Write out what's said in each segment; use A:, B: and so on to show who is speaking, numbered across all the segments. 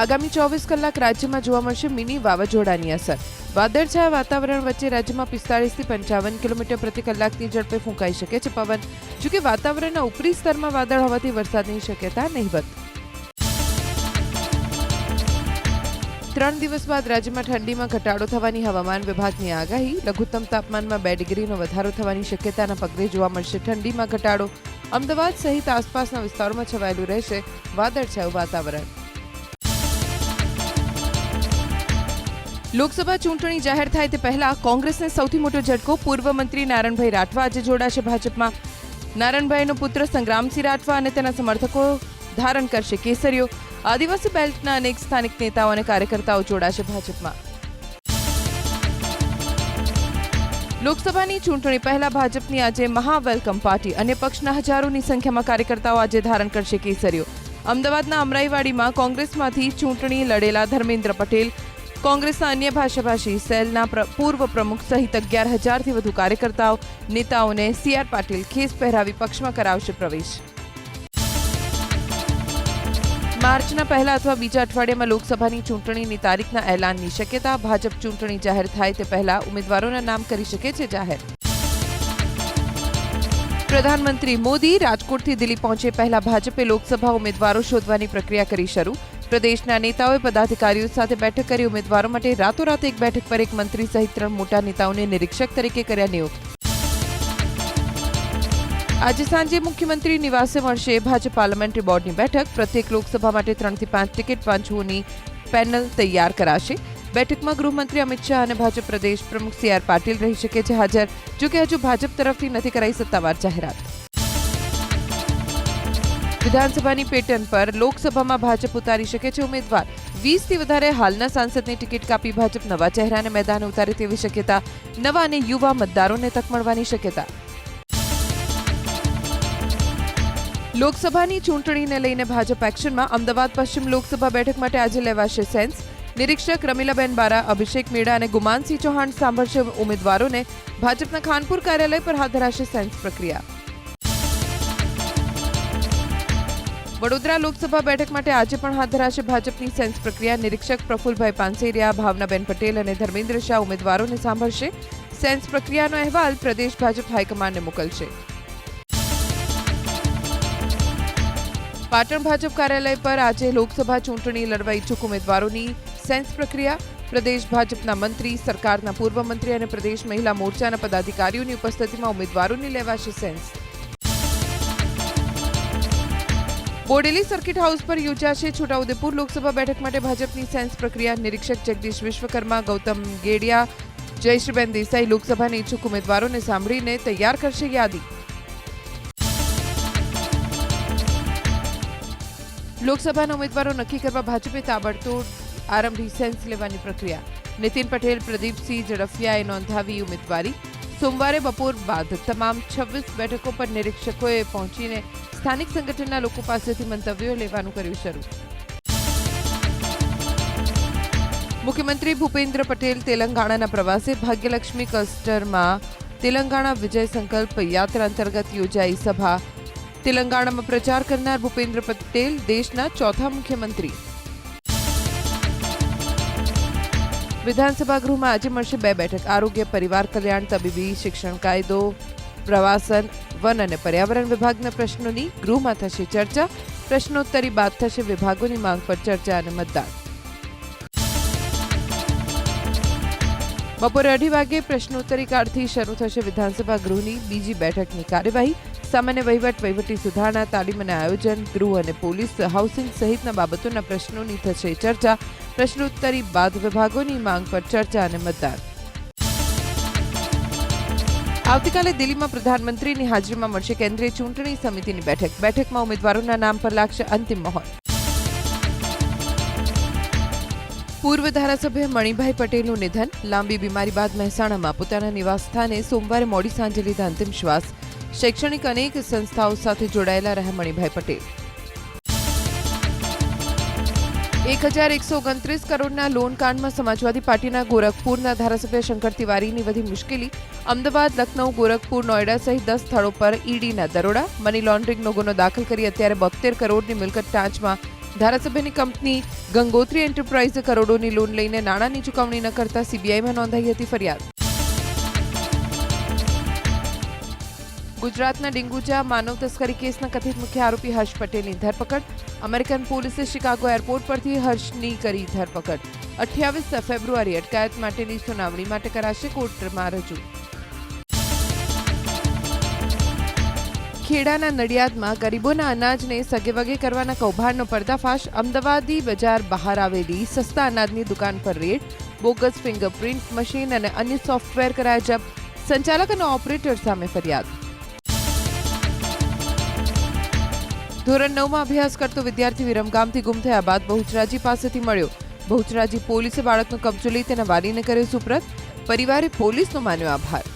A: આગામી ચોવીસ કલાક રાજ્યમાં જોવા મળશે મિની વાવાઝોડાની અસર. વાદળછાયા વાતાવરણ વચ્ચે રાજ્યમાં પિસ્તાળીસથી પંચાવન કિલોમીટર પ્રતિ કલાકની ઝડપે ફૂંકાઈ શકે છે પવન. જોકે વાતાવરણના ઉપરી સ્તરમાં વાદળ હોવાથી વરસાદની શક્યતા નહીવત. ત્રણ દિવસ બાદ રાજ્યમાં ઠંડીમાં ઘટાડો થવાની હવામાન વિભાગની આગાહી. લઘુત્તમ તાપમાનમાં બે ડિગ્રીનો વધારો થવાની શક્યતાના પગલે જોવા મળશે ઠંડીમાં ઘટાડો. અમદાવાદ સહિત આસપાસના વિસ્તારોમાં છવાયેલું રહેશે વાદળછાયું વાતાવરણ. લોકસભા ચૂંટણી જાહેર થાય તે પહેલા કોંગ્રેસને સૌથી મોટો ઝટકો પૂર્વ મંત્રી નારણભાઈ રાઠવા આજે જોડાશે ભાજપમાં. નારણભાઈનો પુત્ર સંગ્રામસિંહ રાઠવા અને તેના સમર્થકો ધારણ કરશે કેસરીઓ. આદિવાસી બેલ્ટના અનેક સ્થાનિક નેતાઓ અને કાર્યકર્તાઓ જોડાશે ભાજપમાં. લોકસભાની ચૂંટણી પહેલા ભાજપની આજે મહાવેલકમ પાર્ટી. અને પક્ષના હજારોની સંખ્યામાં કાર્યકર્તાઓ આજે ધારણ કરશે કેસરીઓ. અમદાવાદના અમરાઈવાડીમાં કોંગ્રેસમાંથી ચૂંટણી લડેલા ધર્મેન્દ્ર પટેલ કોંગ્રેસના અન્ય ભાષાભાષી સેલના પૂર્વ પ્રમુખ સહિત અગિયાર હજારથી વધુ કાર્યકર્તાઓ, નેતાઓને સીઆર પાટીલ ખેસ પહેરાવી પક્ષમાં કરાવશે પ્રવેશ. માર્ચના પહેલા અથવા બીજા અઠવાડિયામાં લોકસભાની ચૂંટણીની તારીખના એલાનની શક્યતા, ભાજપ ચૂંટણી જાહેર થાય તે પહેલા ઉમેદવારોના નામ કરી શકે છે જાહેર. પ્રધાનમંત્રી મોદી રાજકોટથી દિલ્હી પહોંચે પહેલા ભાજપે લોકસભા ઉમેદવારો શોધવાની પ્રક્રિયા કરી શરૂ. પ્રદેશના નેતાઓએ પદાધિકારીઓ સાથે બેઠક કરી ઉમેદવારો માટે રાતોરાત એક બેઠક પર એક મંત્રી સહિત ત્રણ મોટા નેતાઓને નિરીક્ષક તરીકે કર્યા નિયુક્ત. આજે સાંજે મુખ્યમંત્રી નિવાસે મળશે ભાજપ પાર્લામેન્ટરી બોર્ડની બેઠક. પ્રત્યેક લોકસભા માટે ત્રણથી પાંચ ટિકિટ, પાંચોની પેનલ તૈયાર કરાશે. બેઠકમાં ગૃહમંત્રી અમિત શાહ અને ભાજપ પ્રદેશ પ્રમુખ સી આર પાટીલ રહી શકે છે હાજર. જોકે હજુ ભાજપ તરફથી નથી કરાઈ સત્તાવાર જાહેરાત. વિધાનસભાની પેટર્ન પર લોકસભામાં ભાજપ ઉતારી શકે છે ઉમેદવાર. વીસથી વધારે હાલના સાંસદની ટિકિટ કાપી ભાજપ નવા ચહેરાને મેદાને ઉતારે તેવી શક્યતા નવા અને યુવા મતદારોને તક મળવાની શક્યતા. લોકસભાની ચૂંટણીને લઈને ભાજપ એક્શનમાં અમદાવાદ પશ્ચિમ લોકસભા બેઠક માટે આજે લેવાશે સેન્સ. નિરીક્ષક રમીલાબેન બારા, અભિષેક મેડા અને ગુમાનસિંહ ચૌહાણ સાંભળશે ઉમેદવારોને. ભાજપના ખાનપુર કાર્યાલય પર હાથ ધરાશે સેન્સ પ્રક્રિયા. વડોદરા લોકસભા બેઠક માટે આજે પણ હાથ ધરાશે ભાજપની સેન્સ પ્રક્રિયા. નિરીક્ષક પ્રફુલભાઈ પાનસેરિયા, ભાવનાબેન પટેલ અને ધર્મેન્દ્ર શાહ ઉમેદવારોને સાંભળશે. સેન્સ પ્રક્રિયાનો અહેવાલ પ્રદેશ ભાજપ હાઈકમાન્ડને મોકલશે. પાટણ ભાજપ કાર્યાલય પર આજે લોકસભા ચૂંટણી લડવા ઇચ્છુક ઉમેદવારોની સેન્સ પ્રક્રિયા. પ્રદેશ ભાજપના મંત્રી, સરકારના પૂર્વ મંત્રી અને પ્રદેશ મહિલા મોરચાના પદાધિકારીઓની ઉપસ્થિતિમાં ઉમેદવારોની લેવાશે સેન્સ. બોડેલી સર્કિટ હાઉસ પર યોજાશે છોટાઉદેપુર લોકસભા બેઠક માટે ભાજપની સેન્સ પ્રક્રિયા નિરીક્ષક જગદીશ વિશ્વકર્મા, ગૌતમ ગેડિયા, જયશ્રીબેન દેસાઈ લોકસભાના ઇચ્છુક ઉમેદવારોને સાંભળીને તૈયાર કરશે યાદી. લોકસભાના ઉમેદવારો નક્કી કરવા ભાજપે તાબડતોડ આરંભી સેન્સ લેવાની પ્રક્રિયા. નીતિન પટેલ, પ્રદીપસિંહ ઝડફિયાએ નોંધાવી ઉમેદવારી. સોમવારે બપોર બાદ તમામ છવ્વીસ બેઠકો પર નિરીક્ષકોએ પહોંચીને સ્થાનિક સંગઠનના લોકો પાસેથી મંતવ્યો લેવાનું કર્યું શરૂ. મુખ્યમંત્રી ભૂપેન્દ્ર પટેલ તેલંગાણાના પ્રવાસે ભાગ્યલક્ષ્મી ક્લસ્ટરમાં તેલંગાણા વિજય સંકલ્પ યાત્રા અંતર્ગત યોજાઈ સભા. તેલંગાણામાં પ્રચાર કરનાર ભૂપેન્દ્ર પટેલ દેશના ચોથા મુખ્યમંત્રી. વિધાનસભા ગૃહમાં આજે મળશે બે બેઠક. આરોગ્ય, પરિવાર કલ્યાણ, તબીબી, શિક્ષણ કાયદો, પ્રવાસન, વન અને પર્યાવરણ વિભાગના પ્રશ્નોની ગૃહમાં થશે ચર્ચા. પ્રશ્નોત્તરી બાદ થશે વિભાગોની માંગ પર ચર્ચા અને મતદાન. બપોરે અઢી વાગે પ્રશ્નોત્તરી કાળથી શરૂ થશે વિધાનસભા ગૃહની બીજી બેઠકની કાર્યવાહી. સામાન્ય વહીવટ વહીવટી સુધારણા, તાલીમ અને આયોજન, ગૃહ અને પોલીસ હાઉસિંગ સહિતના બાબતોના પ્રશ્નોની થશે ચર્ચા. પ્રશ્નોત્તરી બાદ વિભાગોની માંગ પર ચર્ચા અને મતદાન. આવતીકાલે દિલ્હીમાં પ્રધાનમંત્રીની હાજરીમાં મળશે કેન્દ્રીય ચૂંટણી સમિતિની બેઠક. બેઠકમાં ઉમેદવારોના નામ પર લાગશે અંતિમ મહોર. પૂર્વ ધારાસભ્ય મણિભાઈ પટેલનું નિધન, લાંબી બીમારી બાદ મહેસાણામાં પોતાના નિવાસસ્થાને સોમવારે મોડી સાંજે લીધા અંતિમ શ્વાસ. શૈક્ષણિક અનેક સંસ્થાઓ સાથે જોડાયેલા રહ્યા મણિભાઈ પટેલ. એક હજાર એકસો ઓગણત્રીસ કરોડના લોન કાંડમાં સમાજવાદી પાર્ટીના ગોરખપુરના ધારાસભ્ય શંકર તિવારીની વધી મુશ્કેલી. અમદાવાદ, લખનઉ, ગોરખપુર નોઈડા સહિત દસ સ્થળો પર ઈડીના દરોડા. મની લોન્ડરિંગનો ગુનો દાખલ કરી અત્યારે બોતેર કરોડની મિલકત ટાંચમાં ધારાસભ્યની કંપની ગંગોત્રી એન્ટરપ્રાઇઝે કરોડોની લોન લઈને નાણાંની ચૂકવણી ન કરતા સીબીઆઈમાં નોંધાઈ હતી ફરિયાદ. ગુજરાતના ડિંગુજા માનવ તસ્કરી કેસના કથિત મુખ્ય આરોપી હર્ષ પટેલની ધરપકડ. અમેરિકન પોલીસે શિકાગો એરપોર્ટ પરથી હર્ષની કરી ધરપકડ. અઠ્યાવીસ ફેબ્રુઆરી અટકાયત માટેની સુનાવણી માટે કરાશે કોર્ટમાં રજૂ. ખેડાના નડિયાદમાં ગરીબોના અનાજને સગેવગે કરવાના કૌભાંડનો પર્દાફાશ, અમદાવાદી બજાર બહાર આવેલી સસ્તા અનાજની દુકાન પર રેડ, બોગસ ફિંગરપ્રિન્ટ મશીન અને અન્ય સોફ્ટવેર કરાયા જપ્ત સંચાલક અને ઓપરેટર સામે ફરિયાદ. ધોરણ નવમાં અભ્યાસ કરતો વિદ્યાર્થી વિરમગામથી ગુમ થયા બાદ બહુચરાજી પાસેથી મળ્યો. બહુચરાજી પોલીસે બાળકનો કબજો લઈ તેના વાલીને કર્યો સુપ્રત. પરિવારે પોલીસનો માન્યો આભાર.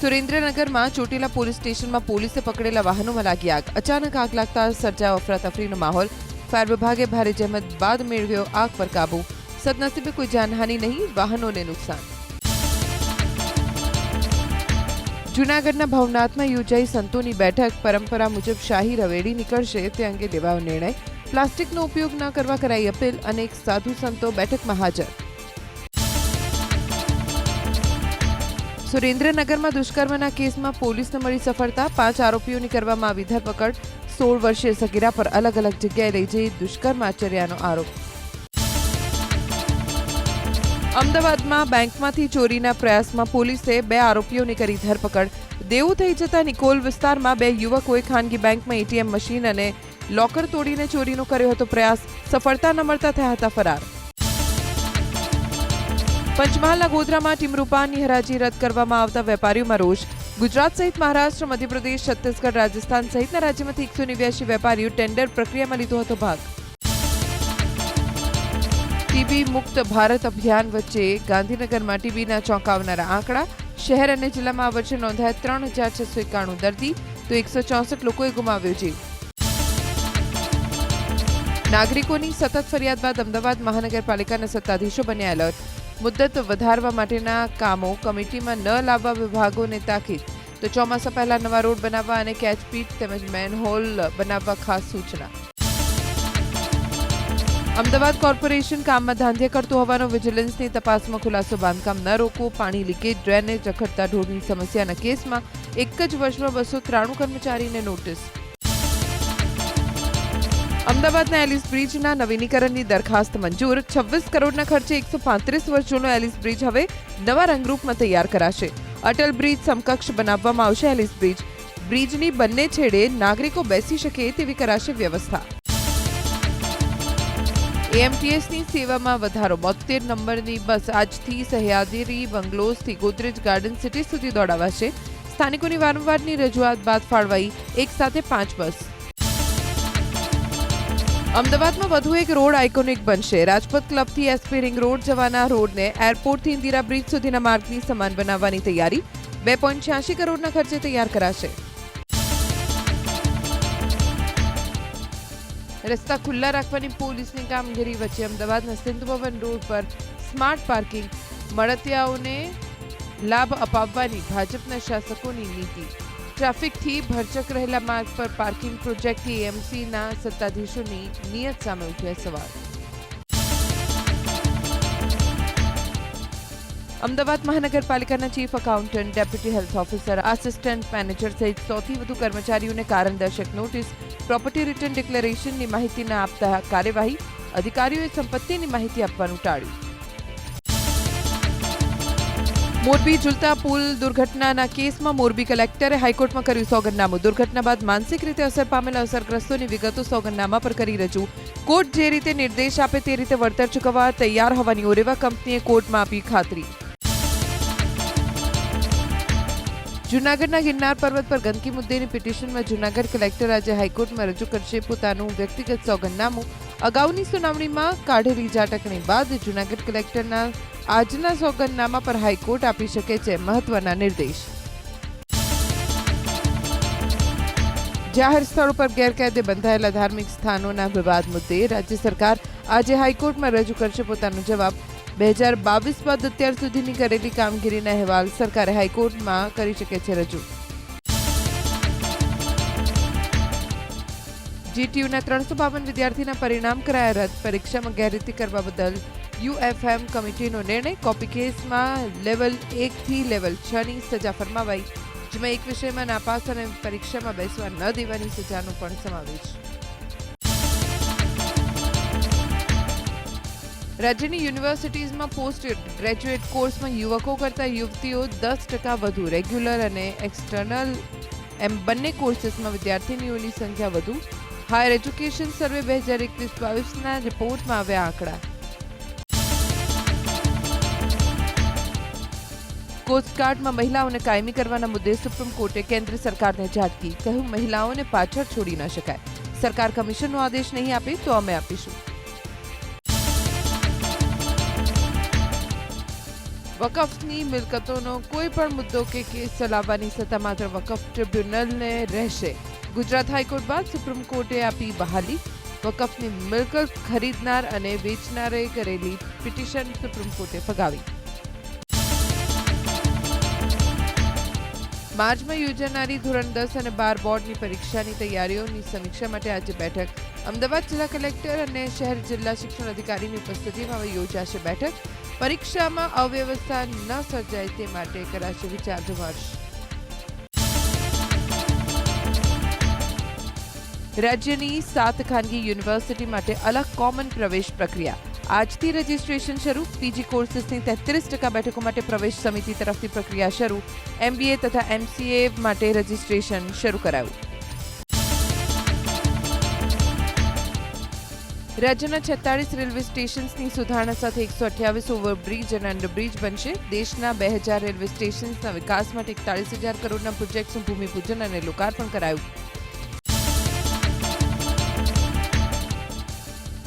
A: સુરેન્દ્રનગરમાં ચોટીલા પોલીસ સ્ટેશનમાં પોલીસે પકડેલા વાહનોમાં લાગી આગ. અચાનક આગ લાગતા સર્જાયો અફરાતફરીનો માહોલ. ફાયર વિભાગે ભારે જહેમત બાદ મેળવ્યો આગ પર કાબુ. સદનસીબે કોઈ જાનહાનિ નહીં, વાહનોને નુકસાન. જૂનાગઢના ભવનાથમાં યોજાઈ સંતોની બેઠક. પરંપરા મુજબ શાહી રવેડી નીકળશે તે અંગે લેવાયો નિર્ણય. પ્લાસ્ટિકનો ઉપયોગ ન કરવા કરાઈ અપીલ, અનેક સાધુ સંતો બેઠકમાં હાજર. સુરેન્દ્રનગરમાં દુષ્કર્મના કેસમાં પોલીસને મળી સફળતા. પાંચ આરોપીઓની કરવામાં આવી ધરપકડ. સોળ વર્ષીય સગીરા પર અલગ અલગ જગ્યાએ લઈ જઈ દુષ્કર્મ આચર્યાનો આરોપ. અમદાવાદમાં બેંકમાંથી ચોરીના પ્રયાસમાં પોલીસે બે આરોપીઓની કરી ધરપકડ. દેવું થઈ જતા નિકોલ વિસ્તારમાં બે યુવકોએ ખાનગી બેંકમાં એટીએમ મશીન અને લોકર તોડીને ચોરીનો કર્યો હતો પ્રયાસ. સફળતા ન મળતા થયા હતા ફરાર. પંચમહાલના ગોધરામાં ટીમ રૂપાની હરાજી રદ કરવામાં આવતા વેપારીઓમાં રોષ. ગુજરાત સહિત મહારાષ્ટ્ર, મધ્યપ્રદેશ, છત્તીસગઢ, રાજસ્થાન સહિતના રાજ્યમાંથી એકસો નેવ્યાસી વેપારીઓ ટેન્ડર પ્રક્રિયામાં લીધો હતો ભાગ. ટીબી મુક્ત ભારત અભિયાન વચ્ચે ગાંધીનગરમાં ટીબીના ચોંકાવનારા આંકડા. શહેર અને જિલ્લામાં આ વર્ષે નોંધાયા ત્રણ હજાર છસો એકાણું દર્દી, તો એકસો ચોસઠ લોકોએ ગુમાવ્યો જીવ નાગરિકોની સતત ફરિયાદ બાદ અમદાવાદ મહાનગરપાલિકાના સત્તાધીશો બન્યા એલર્ટ. મુદ્દત વધારવા માટેના કામો કમિટીમાં ન લાવવા વિભાગોને તાકીદ. તો ચોમાસા પહેલા નવા રોડ બનાવવા અને કેચપીટ તેમજ મેનહોલ બનાવવા ખાસ સૂચના. અમદાવાદ કોર્પોરેશન કામમાં ધાંધ્ય કરતું હોવાનો વિજિલન્સની તપાસમાં ખુલાસો બાંધકામ ન રોકવું, પાણી લીકેજ, ડ્રેનેજ અખડતા ઢોરની સમસ્યાના કેસમાં એક જ વર્ષમાં બસો ત્રાણું કર્મચારીને નોટિસ. અમદાવાદના એલિસ બ્રિજના નવીનીકરણની દરખાસ્ત મંજૂર. છવ્વીસ કરોડના ખર્ચે એકસો પાંત્રીસ વર્ષ જૂનો એલિસ બ્રિજ હવે નવા રંગરૂપમાં તૈયાર કરાશે. અટલ બ્રિજ સમકક્ષ બનાવવામાં આવશે એલિસ બ્રિજ. બ્રિજની બંને છેડે નાગરિકો બેસી શકે તેવી કરાશે વ્યવસ્થા. એએમટીએસની સેવામાં વધારો બોતેર નંબરની બસ આજથી સહ્યાદ્રી બંગલોઝથી ગોદરેજ ગાર્ડન સિટી સુધી દોડાવાશે. સ્થાનિકોની વારંવારની રજૂઆત બાદ ફાળવાઈ એક સાથે પાંચ બસ. અમદાવાદમાં વધુ એક રોડ આઇકોનિક બનશે. રાજપથ ક્લબથી એસપી રિંગ રોડ જવાના રોડને એરપોર્ટથી ઇન્દિરા બ્રિજ સુધીના માર્ગની સમાન બનાવવાની તૈયારી. બે પોઈન્ટ છ્યાસી કરોડના ખર્ચે તૈયાર કરાશે. રસ્તા ખુલ્લા રાખવાની પોલીસની કામગીરી વચ્ચે અમદાવાદના સિંધુ ભવન રોડ પર સ્માર્ટ પાર્કિંગ મળતિયાઓને લાભ અપાવવાની ભાજપના શાસકોની નીતિ. ટ્રાફિકથી ભરચક રહેલા માર્ગ પર પાર્કિંગ પ્રોજેક્ટથી એમસીના સત્તાધીશોની નિયત સામે ઉઠ્યા સવાલ. અમદાવાદ મહાનગરપાલિકાના chief accountant deputy health officer, assistant manager સહિત સૌથી વધુ કર્મચારીઓને કારણદર્શક નોટિસ, પ્રોપર્ટી રિટર્ન ડિક્લેરેશનની માહિતી ન આપતા કાર્યવાહી, અધિકારીઓએ સંપત્તિની માહિતી આપવાનું ટાળ્યું. મોરબી ઝુલતા પુલ દુર્ઘટનાના કેસમાં મોરબી કલેક્ટરે હાઈકોર્ટમાં કર્યું સોગંદનામું. દુર્ઘટના બાદ માનસિક રીતે અસર પામેલા અસરગ્રસ્તોની વિગતો સોગંદનામા પર કરી રજૂ. કોર્ટ જે રીતે નિર્દેશ આપે તે રીતે વળતર ચૂકવવા તૈયાર હોવાની ઓરેવા કંપનીએ કોર્ટમાં આપી ખાતરી. જૂનાગઢના ગિરનાર પર્વત પર ગંદકી મુદ્દેની પિટિશનમાં જૂનાગઢ કલેક્ટર આજે હાઈકોર્ટમાં રજૂ કરશે પોતાનું વ્યક્તિગત સોગંદનામું. અગાઉની સુનાવણીમાં કાઢેલી ઝાટકણી બાદ જૂનાગઢ કલેક્ટરના આજના સોગંદનામા પર હાઈકોર્ટ આપી શકે છે મહત્વના નિર્દેશ. જાહેર સ્થળ પર ગેરકાયદે બંધાયેલા ધાર્મિક સ્થાનોના વિવાદ મુદ્દે રાજ્ય સરકાર આજે હાઈકોર્ટમાં રજૂ કરશે પોતાનો જવાબ. બે હજાર બાવીસ બાદ અત્યાર સુધીની કરેલી કામગીરીના અહેવાલ સરકારે હાઈકોર્ટમાં કરી શકે છે રજૂ. જીટીયુના ત્રણસો બાવન વિદ્યાર્થીના પરિણામ કરાયા રદ. પરીક્ષામાં ગેરરીતિ કરવા બદલ યુએફએમ કમિટીનો નિર્ણય. કોપી કેસમાં લેવલ એકથી લેવલ છની સજા ફરમાવાઈ. જેમાં એક વિષયમાં નાપાસ અને પરીક્ષામાં બેસવા ન દેવાની સજાનો પણ સમાવેશ. રાજ્યની યુનિવર્સિટીઝમાં પોસ્ટ ગ્રેજ્યુએટ કોર્સમાં યુવકો કરતાં યુવતીઓ દસ ટકા વધુ રેગ્યુલર અને એક્સટર્નલ એમ બંને કોર્સીસમાં વિદ્યાર્થીનીઓની સંખ્યા વધુ. હાયર એજ્યુકેશન સર્વે બે હજાર એકવીસ બાવીસના રિપોર્ટમાં આવ્યા આંકડા. કોસ્ટગાર્ડમાં મહિલાઓને કાયમી કરવાના મુદ્દે સુપ્રીમ કોર્ટે કેન્દ્ર સરકારને ઝાટકી. કહ્યું, મહિલાઓને પાછળ છોડી ન શકાય. સરકાર કમિશનનો આદેશ નહીં આપે તો અમે આપીશું. વકફની મિલકતોનો કોઈ પણ મુદ્દો કે કેસ ચલાવવાની સત્તા માત્ર વકફ ટ્રિબ્યુનલને રહેશે. ગુજરાત હાઈકોર્ટ બાદ સુપ્રીમ કોર્ટે આપી બહાલી. વકફની મિલકત ખરીદનાર અને વેચનારે કરેલી પિટિશન સુપ્રીમ કોર્ટે ફગાવી. માર્ચમાં યોજાનારી ધોરણ દસ અને બાર બોર્ડની પરીક્ષાની તૈયારીઓની સમીક્ષા માટે આજે બેઠક. અમદાવાદ જિલ્લા કલેક્ટર અને શહેર જિલ્લા શિક્ષણ અધિકારીની ઉપસ્થિતિમાં હવે યોજાશે બેઠક. પરીક્ષામાં અવ્યવસ્થા ન સર્જાય તે માટે કરાશે વિચાર વિમર્શ રાજ્યની સાત ખાનગી યુનિવર્સિટી માટે અલગ કોમન પ્રવેશ પ્રક્રિયા. આજથી રજીસ્ટ્રેશન શરૂ, પીજી કોર્સીસની તેત્રીસ ટકા બેઠકો માટે પ્રવેશ સમિતિ તરફથી પ્રક્રિયા શરૂ, એમબીએ તથા એમસીએ માટે રજીસ્ટ્રેશન શરૂ કરાયું. રાજ્યના છેતાળીસ રેલવે સ્ટેશન્સની સુધારણા સાથે એકસો અઠ્યાવીસ ઓવરબ્રિજ અને અંડરબ્રિજ બનશે. દેશના બે હજાર રેલવે સ્ટેશન્સના વિકાસ માટે એકતાળીસ હજાર કરોડના પ્રોજેક્ટ્સનું ભૂમિપૂજન અને લોકાર્પણ કરાયું.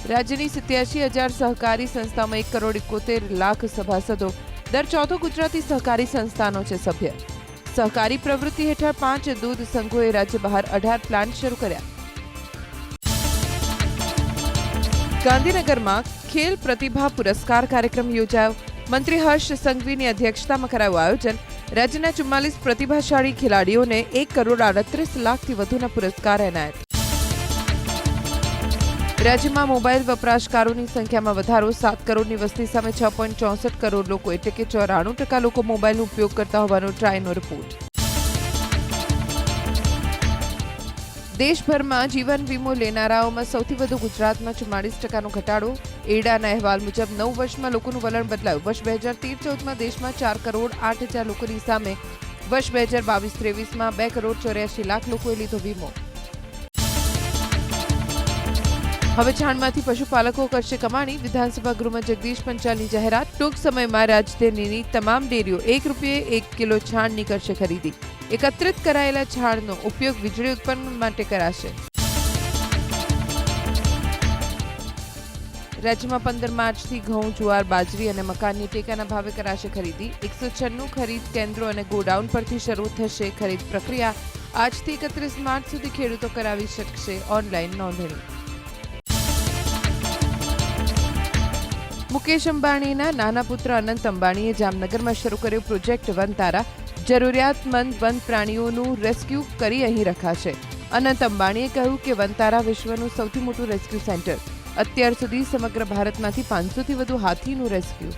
A: રાજ્યની સિત્યાસી હજાર સહકારી સંસ્થામાં એક કરોડ એકોતેર લાખ સભાસદો. દર ચોથો ગુજરાતી સહકારી સંસ્થાનો છે સભ્ય. સહકારી પ્રવૃત્તિ હેઠળ પાંચ દૂધ સંઘોએ રાજ્ય બહાર અઢાર પ્લાન્ટ શરૂ કર્યા. ગાંધીનગરમાં ખેલ પ્રતિભા પુરસ્કાર કાર્યક્રમ યોજાયો. મંત્રી હર્ષ સંઘવીની અધ્યક્ષતામાં કરાયું આયોજન. રાજ્યના ચુમ્માલીસ પ્રતિભાશાળી ખેલાડીઓને એક કરોડ આડત્રીસ લાખથી વધુના પુરસ્કાર એનાયત. રાજ્યમાં મોબાઈલ વપરાશકારોની સંખ્યામાં વધારો, સાત કરોડની વસ્તી સામે છ પોઈન્ટ ચોસઠ કરોડ લોકો એટલે કે ચોરાણું ટકા લોકો મોબાઈલનો ઉપયોગ કરતા હોવાનો ટ્રાયનો રિપોર્ટ. દેશભરમાં જીવન વીમો લેનારાઓમાં સૌથી વધુ ગુજરાતમાં ચુમ્માળીસ ટકાનો ઘટાડો. એડાના અહેવાલ મુજબ નવ વર્ષમાં લોકોનું વલણ બદલાયું. વર્ષ બે હજાર તેર ચૌદમાં દેશમાં ચાર કરોડ આઠ હજાર લોકોની સામે વર્ષ બે હજાર બાવીસ ત્રેવીસમાં બે કરોડ ચોર્યાસી લાખ લોકોએ લીધો વીમો. હવે છાણમાંથી પશુપાલકો કરશે કમાણી. વિધાનસભા ગૃહમાં જગદીશ પંચાલની જાહેરાત. ટૂંક સમયમાં રાજધાનીની તમામ ડેરીઓ એક રૂપિયે એક કિલો છાણની કરશે ખરીદી. એકત્રિત કરાયેલા છાણનો ઉપયોગ વીજળી ઉત્પન્ન માટે કરાશે. રાજ્યમાં પંદર માર્ચથી ઘઉં, જુવાર, બાજરી અને મકાનની ટેકાના ભાવે કરાશે ખરીદી. એકસો છન્નું ખરીદ કેન્દ્રો અને ગોડાઉન પરથી શરૂ થશે ખરીદ પ્રક્રિયા. આજથી એકત્રીસ માર્ચ સુધી ખેડૂતો કરાવી શકશે ઓનલાઈન નોંધણી. મુકેશ અંબાણીના નાના પુત્ર અનંત અંબાણીએ જામનગરમાં શરૂ કર્યો પ્રોજેક્ટ વનતારા. જરૂરિયાતમંદ વન પ્રાણીઓનું રેસ્ક્યુ કરી અહીં રખાશે. અનંત અંબાણીએ કહ્યું કે વનતારા વિશ્વનું સૌથી મોટું રેસ્ક્યુ સેન્ટર. અત્યાર સુધી સમગ્ર ભારતમાંથી પાંચસોથી વધુ હાથીનું રેસ્ક્યુ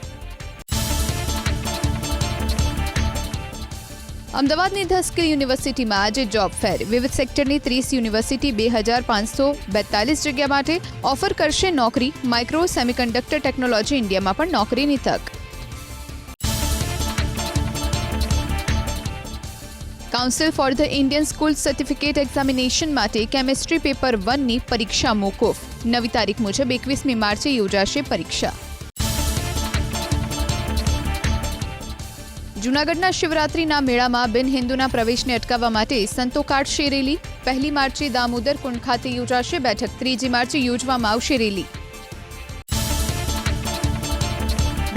B: અમદાવાદની ધ સ્કિલ યુનિવર્સિટીમાં આજે જોબ ફેર વિવિધ સેક્ટરની ત્રીસ યુનિવર્સિટી બે હજાર પાંચસો બેતાલીસ જગ્યા માટે ઓફર કરશે નોકરી. માઇક્રો સેમિકન્ડક્ટર ટેકનોલોજી ઇન્ડિયામાં પણ નોકરીની તક. Council for the Indian school certificate examination માટે કેમેસ્ટ્રી પેપર વનની પરીક્ષા મોકૂફ. નવી તારીખ મુજબ એકવીસમી માર્ચે યોજાશે પરીક્ષા. જૂનાગઢના શિવરાત્રીના મેળામાં બિન હિન્દુના પ્રવેશને અટકાવવા માટે સંતો કાઢશે રેલી. પહેલી માર્ચે દામોદર કુંડ ખાતે યોજાશે બેઠક. ત્રીજી માર્ચે યોજવામાં આવશે રેલી.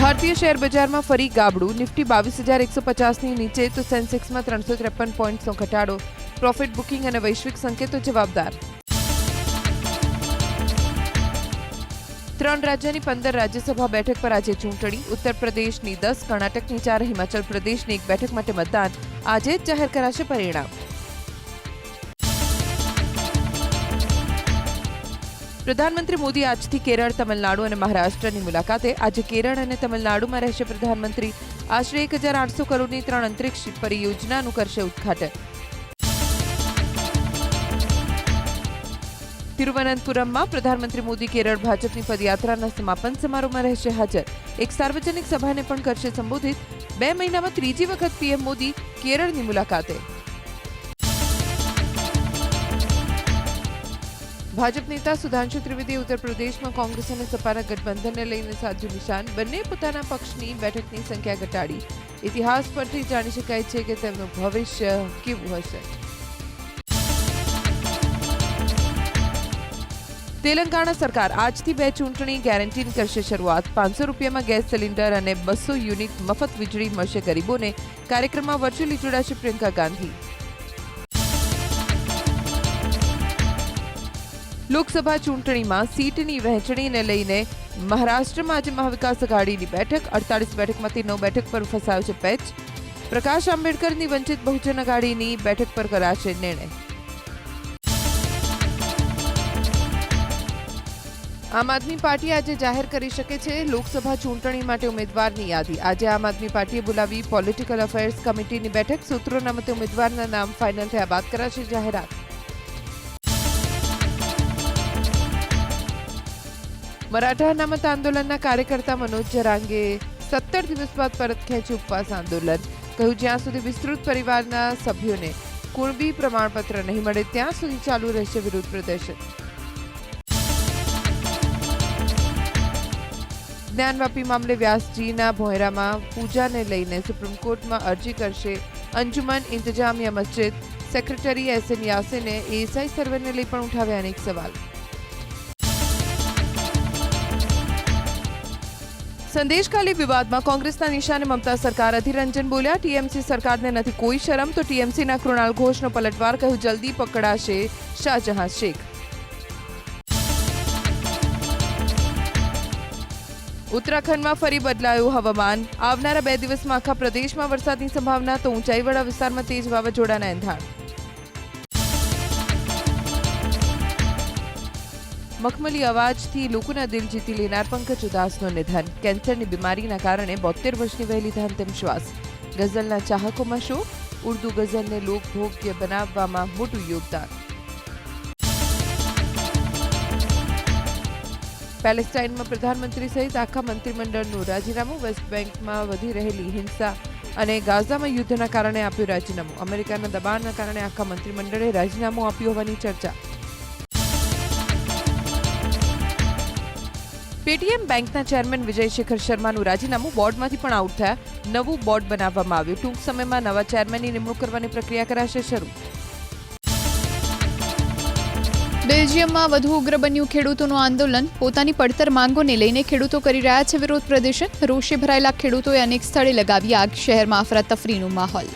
A: ભારતીય શેર બજારમાં ફરી ગાબડું. નિફ્ટી બાવીસ હજાર એકસો પચાસની નીચે તો સેન્સેક્સમાં ત્રણસો ત્રેપન પોઈન્ટનો ઘટાડો. પ્રોફિટ બુકિંગ અને વૈશ્વિક સંકેતો જવાબદાર. ત્રણ રાજ્યની પંદર રાજ્યસભા બેઠક પર આજે ચૂંટણી, ઉત્તર પ્રદેશની દસ, કર્ણાટકની ચાર, હિમાચલ પ્રદેશની એક બેઠક માટે મતદાન. આજે જ જાહેર કરાશે પરિણામ. પ્રધાનમંત્રી મોદી આજથી કેરળ, તમિલનાડુ અને મહારાષ્ટ્રની મુલાકાતે. આજે કેરળ અને તમિલનાડુમાં રહેશે પ્રધાનમંત્રી. આશરે એક હજાર આઠસો કરોડની ત્રણ અંતરિક્ષ પરિયોજનાનું કરશે ઉદ્ઘાટન. તિરુવનંતપુરમમાં પ્રધાનમંત્રી મોદી કેરળ ભાજપની પદયાત્રાના સમાપન સમારોહમાં રહેશે હાજર. એક સાર્વજનિક સભાને પણ કરશે સંબોધિત. બે મહિનામાં ત્રીજી વખત પીએમ મોદી કેરળની મુલાકાતે. ભાજપ નેતા સુધાંશુ ત્રિવેદી ઉત્તર પ્રદેશમાં કોંગ્રેસ અને સપાના ગઠબંધનને લઈને સાધ્યું નિશાન. બંને પોતાના પક્ષની બેઠકની સંખ્યા ઘટાડી. ઇતિહાસ પરથી જાણી શકાય છે કે તેમનું ભવિષ્ય કેવું હશે. તેલંગાણા સરકાર આજથી બે ચૂંટણી ગેરંટીની કરશે શરૂઆત. પાંચસો રૂપિયામાં ગેસ સિલિન્ડર અને બસો યુનિટ મફત વીજળી મળશે ગરીબોને. કાર્યક્રમમાં વર્ચ્યુઅલી જોડાશે પ્રિયંકા ગાંધી. લોકસભા ચૂંટણીમાં સીટની વહેંચણીને લઈને મહારાષ્ટ્રમાં આજે મહાવિકાસ અઘાડીની બેઠક. અડતાલીસ બેઠકમાંથી નવ બેઠક પર ફસાયો છે પેચ. પ્રકાશ આંબેડકરની વંચિત બહુજન અઘાડીની બેઠક પર કરાશે નિર્ણય. આમ આદમી પાર્ટી આજે જાહેર કરી શકે છે. લોકસભા ચૂંટણી માટે ઉમેદવારની યાદી. આજે આમ આદમી પાર્ટીએ બોલાવી પોલિટિકલ અફેર્સ કમિટીની બેઠક. સૂત્રોના મતે ઉમેદવારના નામ ફાઇનલ થયા બાદ કરાશે જાહેરાત. મરાઠા અનામત આંદોલનના કાર્યકર્તા મનોજ જરાંગે સત્તર દિવસ બાદ પરત ખેંચ્યું ઉપવાસ આંદોલન. કહ્યું, જ્યાં સુધી વિસ્તૃત પરિવારના સભ્યોને કુણબી પ્રમાણપત્ર નહીં મળે, ત્યાં સુધી ચાલુ રહેશે વિરોધ પ્રદર્શન. જ્ઞાનવાપી મામલે વ્યાસજીના ભોયરામાં પૂજાને લઈને સુપ્રીમ કોર્ટમાં અરજી કરશે Anjuman Intezamia Masjid. Secretary S N યાસીને ASI સર્વેને લઈ પણ ઉઠાવ્યા અનેક સવાલ. સંદેશખાલી વિવાદમાં કોંગ્રેસના નિશાને મમતા સરકાર અધિરંજન બોલ્યા. ટીએમસી સરકારને નથી કોઈ શરમ, તો ટીએમસીના કૃણાલ ઘોષનો પલટવાર કહ્યું, જલ્દી પકડાશે શાહજહાં શેખ. ઉત્તરાખંડમાં ફરી બદલાયું હવામાન. આવનારા બે દિવસમાં આખા પ્રદેશમાં વરસાદની સંભાવના તો ઊંચાઈવાળા વિસ્તારમાં તેજ વાવાઝોડાના એંધાણ. મખમલી અવાજથી લોકોના દિલ જીતી લેનાર પંકજ ઉદાસનું નિધન. કેન્સરની બીમારીના કારણે બોતેર વર્ષની વહેલી તેમ શ્વાસ. ગઝલના ચાહકોમાં શું? ઉર્દુ ગઝલને લોકભોગ્ય બનાવવામાં મોટું યોગદાન. પેલેસ્ટાઇનમાં પ્રધાનમંત્રી સહિત આખા મંત્રીમંડળનું રાજીનામું વેસ્ટ બેંકમાં વધી રહેલી હિંસા અને ગાઝામાં યુદ્ધના કારણે આપ્યું રાજીનામું. અમેરિકાના દબાણના કારણે આખા મંત્રીમંડળે રાજીનામું આપ્યું હોવાની ચર્ચા. પેટીએમ બેંકના ચેરમેન વિજય શેખર શર્માનું રાજીનામું બોર્ડમાંથી પણ આઉટ થયા. નવું બોર્ડ બનાવવામાં આવ્યું. ટૂંક સમયમાં નવા ચેરમેનની નિમણૂક કરવાની પ્રક્રિયા કરાશે શરૂ.
B: બેલ્જિયમમાં વધુ ઉગ્ર બન્યું ખેડૂતોનું આંદોલન. પોતાની પડતર માંગોને લઈને ખેડૂતો કરી રહ્યા છે વિરોધ પ્રદર્શન. રોષે ભરાયેલા ખેડૂતોએ અનેક સ્થળે લગાવી આગ. શહેરમાં અફરાતફરીનો માહોલ.